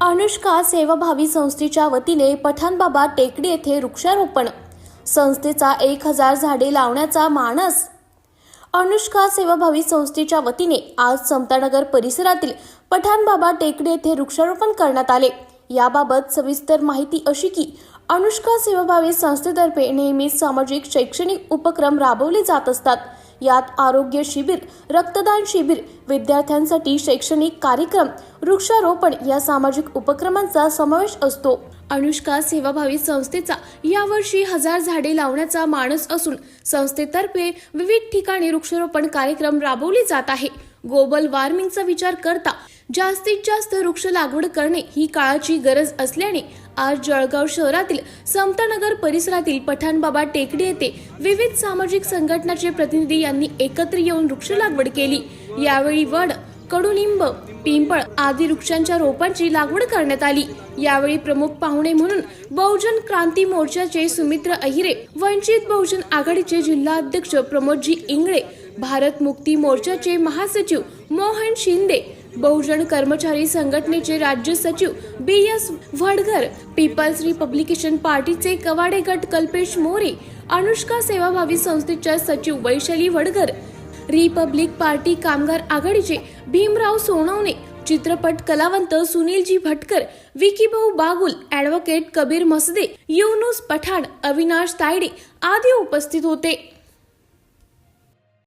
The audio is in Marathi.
अनुष्का सेवाभावी संस्थेच्या वतीने पठाणबाबा टेकडी येथे वृक्षारोपण. संस्थेचा एक हजार झाडे लावण्याचा मानस. अनुष्का सेवाभावी संस्थेच्या वतीने आज समतानगर परिसरातील पठाणबाबा टेकडे येथे वृक्षारोपण करण्यात आले. याबाबत सविस्तर माहिती अशी की अनुष्का सेवाभावी संस्थेतर्फे नेहमीच सामाजिक शैक्षणिक उपक्रम राबवले जात असतात. यात आरोग्य शिबिर रक्तदान शिबिर विद्यार्थ्यांसाठी शैक्षणिक कार्यक्रम वृक्षारोपण या सामाजिक उपक्रमांचा समावेश असतो. अनुष्का सेवाभावी संस्थेचा यावर्षी हजार झाडे लावण्याचा मानस असून संस्थेतर्फे विविध ठिकाणी वृक्षारोपण कार्यक्रम राबवले जात आहे. ग्लोबल वॉर्मिंगचा विचार करता जास्तीत जास्त वृक्ष लागवड करणे ही काळाची गरज असल्याने आज जळगाव शहरातील समतानगर परिसरातील पठाणबाबा टेकडी येथे विविध सामाजिक संघटनाचे प्रतिनिधी यांनी एकत्र येऊन वृक्ष लागवड केली. यावेळी वड कडुलिंब पिंपळ आदी वृक्षांच्या रोपांची लागवड करण्यात आली. यावेळी प्रमुख पाहुणे म्हणून बहुजन क्रांती मोर्चाचे सुमित्र अहिरे वंचित बहुजन आघाडीचे जिल्हा अध्यक्ष प्रमोदजी इंगळे भारत मुक्ती मोर्चाचे महासचिव मोहन शिंदे बहुजन कर्मचारी संघटनेचे राज्य सचिव B S Wadghar People's Republican पार्टीचे कवाडे गट कल्पेश मोरे अनुष्का सेवाभावी संस्थेच्या सचिव वैशाली वडघर रिपब्लिक पार्टी कामगार आघाडीचे भीमराव सोनवणे चित्रपट कलावंत सुनीलजी भटकर विकीभाऊ बागुल ॲडव्होकेट कबीर मसदे युनुस पठाण अविनाश तायडे आदी उपस्थित होते.